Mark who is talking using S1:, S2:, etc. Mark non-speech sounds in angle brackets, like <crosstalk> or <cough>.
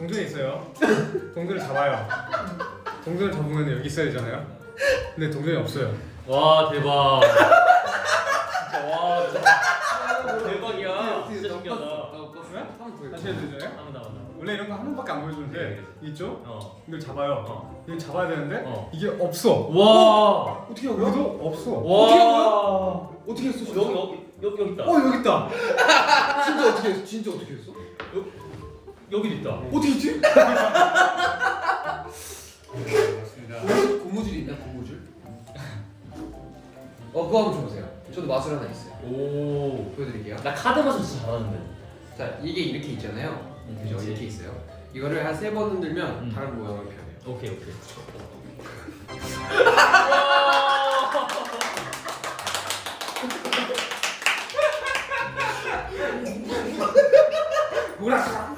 S1: 동전이 있어요. 동전을 잡아요. 동전을 잡으면 여기 있어야 되잖아요. 근데 동전이 없어요.
S2: 와 대박. 진짜 와 진짜 대박이야. 진짜 신기하다.
S1: 다시 해야 되잖아요.
S2: 한번 나와.
S1: 원래 이런 거 한 번밖에 안 보여주는데 있죠?
S2: 어.
S1: 이걸 잡아요.
S2: 어.
S1: 이걸 잡아야 되는데
S2: 어.
S1: 이게 없어.
S2: 와.
S3: 어떻게 한 거야?
S1: 여기도 없어.
S2: 와.
S3: 어떻게 했어? 진짜?
S2: 여기 여기 여기 여기 있다.
S1: 어 여기 있다. <laughs>
S3: 진짜 어떻게 했어? 진짜 어떻게 했어?
S2: 여 기 있다.
S3: 어떻게 했지?
S1: 맞습니다.
S3: 고무줄, 고무줄이 있나? 고무줄? 어 그거 한번 줘보세요. 저도 마술 하나 있어요.
S2: 오.
S3: 보여드릴게요.
S2: 나 카드 마술 진짜 잘하는데.
S3: 자 이게 이렇게 있잖아요.
S2: 음,
S3: 그죠?
S2: 그치.
S3: 이렇게 있어요. 이거를 한 세 번 흔들면
S2: 음.
S3: 다른 모양을 표현해요.
S2: 오케이 오케이. <laughs>
S1: 뭐라?